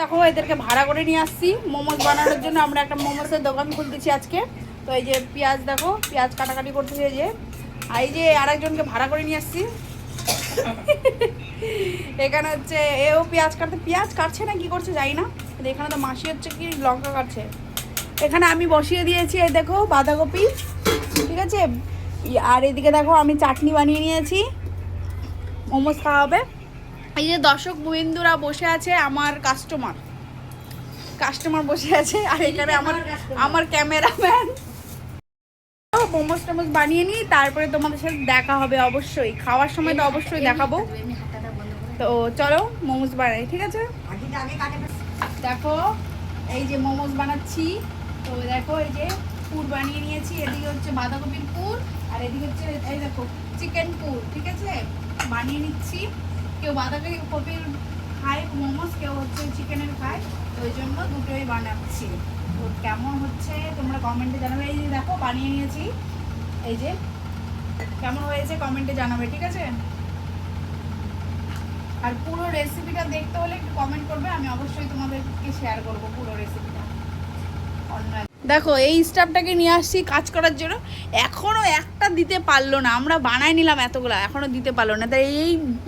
দেখো, এদেরকে ভাড়া করে নিয়ে আসছি। মোমোজ বানানোর জন্য আমরা একটা মোমোসের দোকান খুলতেছি আজকে। তো এই যে পেঁয়াজ দেখো, পেঁয়াজ কাটাকাটি করতেছি এই যে। আর এই যে আরেকজনকে ভাড়া করে নিয়ে আসছি। এখানে হচ্ছে এও পেঁয়াজ কাটতে, পেঁয়াজ কাটছে না, কি করছে জানি না। এখানে তো মাসি হচ্ছে কি, লঙ্কা কাটছে। এখানে আমি বসিয়ে দিয়েছি, এই দেখো, বাঁধাকপি। ঠিক আছে? আর এদিকে দেখো, আমি চাটনি বানিয়ে নিয়েছি। মোমোজ খাওয়া হবে। এই যে দর্শক বিন্দুরা বসে আছে আমার কাস্টমার কাস্টমার বসে আছে আর এখানে আমার আমার ক্যামেরাম্যান মোমোজ টোমোজ বানিয়ে নিই তারপরে তোমাদের সাথে দেখা হবে অবশ্যই। খাওয়ার সময় তো অবশ্যই দেখাবো। তো চলো মোমোজ বানাই ঠিক আছে? দেখো এই যে মোমোজ বানাচ্ছি। তো দেখো এই যে পুর বানিয়ে নিয়েছি। এদিকে হচ্ছে বাঁধাকপির পুর আর এদিকে হচ্ছে এই দেখো চিকেন পুর ঠিক আছে? বানিয়ে নিচ্ছি। কেউ বাঁধাকপির খায় মোমোজ কেউ হচ্ছে চিকেনের খায় তো ওই জন্য দুটোই বানাচ্ছি। তো কেমন হচ্ছে তোমরা কমেন্টে জানাবে। এই যে দেখো, বানিয়ে নিয়েছি। এই যে, কেমন হয়েছে কমেন্টে জানাবে, ঠিক আছে? আর পুরো রেসিপিটা দেখতে হলে একটু কমেন্ট করবে, আমি অবশ্যই তোমাদেরকে শেয়ার করব পুরো রেসিপিটা দেখো, এই স্টাফটাকে নিয়ে আসছি কাজ করার জন্য। এখনও একটা দিতে পারল না। আমরা বানাই নিলাম এতগুলো, এখনও দিতে পারল না। তাই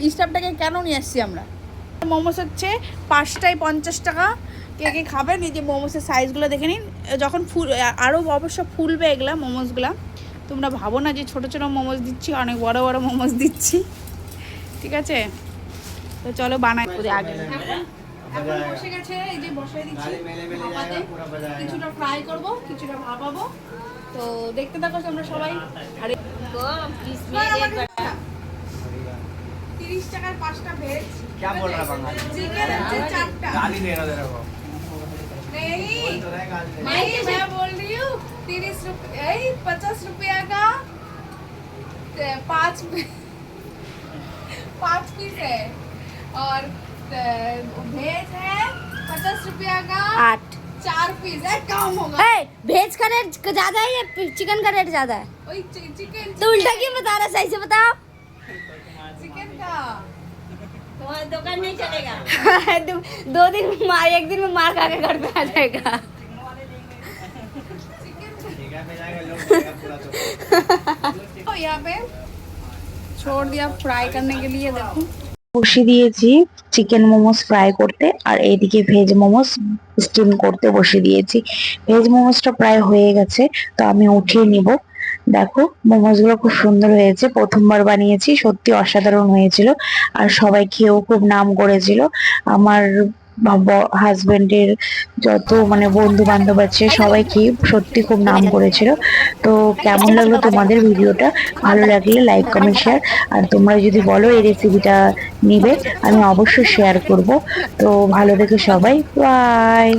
এই স্টাফটাকে কেন নিয়ে আসছি আমরা? মোমোস হচ্ছে পাঁচটায় পঞ্চাশ টাকা। কে কে খাবেন? এই যে মোমোসের সাইজগুলো দেখে নিন। যখন ফুল আরও অবশ্য ফুলবে এগুলা, মোমোসগুলা। তোমরা ভাবো না যে ছোট ছোটো মোমোস দিচ্ছি, অনেক বড় বড় মোমোস দিচ্ছি। ঠিক আছে? তো চলো বানাই। করি আগে এখন বসে গেছে এই যে বসে দিচ্ছি ভাপাতে কিছুটা ফ্রাই করব কিছুটা ভাপাবো তো দেখতে থাকো তোমরা সবাই আরে তিরিশ টাকার পাঁচটা ভেজ क्या बोल रहा है बंगाली চিকেন হচ্ছে চারটা गाली दे रहा तेरे को नहीं बोल तो रहा है गाली दे नहीं मैं बोल रही हूँ तीस रुपये पचास रुपया का ते, पाँच पाँच पीस है और ते, भेज है पचास रुपया का। आठ। चार पीस है कम होगा। भेज का रेट ज़्यादा है या चिकन का रेट ज़्यादा है? चिकन तो उल्टा क्यों बता रहा सही से बताओ। चिकन का। तुम्हारा दुकान नहीं चलेगा। दो, दिन मार एक दिन में मार खा के घर पे आ जाएगा। चिकन ठीक पे जाएगा लोग जाएगा पूरा तो। तो यहाँ पे छोड़ दिया फ्राई करने के लिए देखो। বসিয়ে দিয়েছি চিকেন মোমোস ফ্রাই করতে, আর এইদিকে ভেজ মোমোস স্টিম করতে বসিয়ে দিয়েছি। ভেজ মোমোসটা প্রায় হয়ে গেছে, তো আমি উঠিয়ে নিব। দেখো মোমোসগুলো খুব সুন্দর হয়েছে, প্রথমবার বানিয়েছি, সত্যি অসাধারণ হয়েছিল। আর সবাই খেয়েও খুব নাম করেছিল। আমার হাজবেন্ডের যত মানে বন্ধু বান্ধব আছে সবাই খেয়ে সত্যি খুব নাম করেছিল। তো কেমন লাগল তোমাদের ভিডিওটা? ভালো লাগলে লাইক কমেন্ট শেয়ার আর তোমরা যদি বলো এই রেসিপিটা নিবে আমি অবশ্যই শেয়ার করব। তো ভালো দেখে সবাই। বাই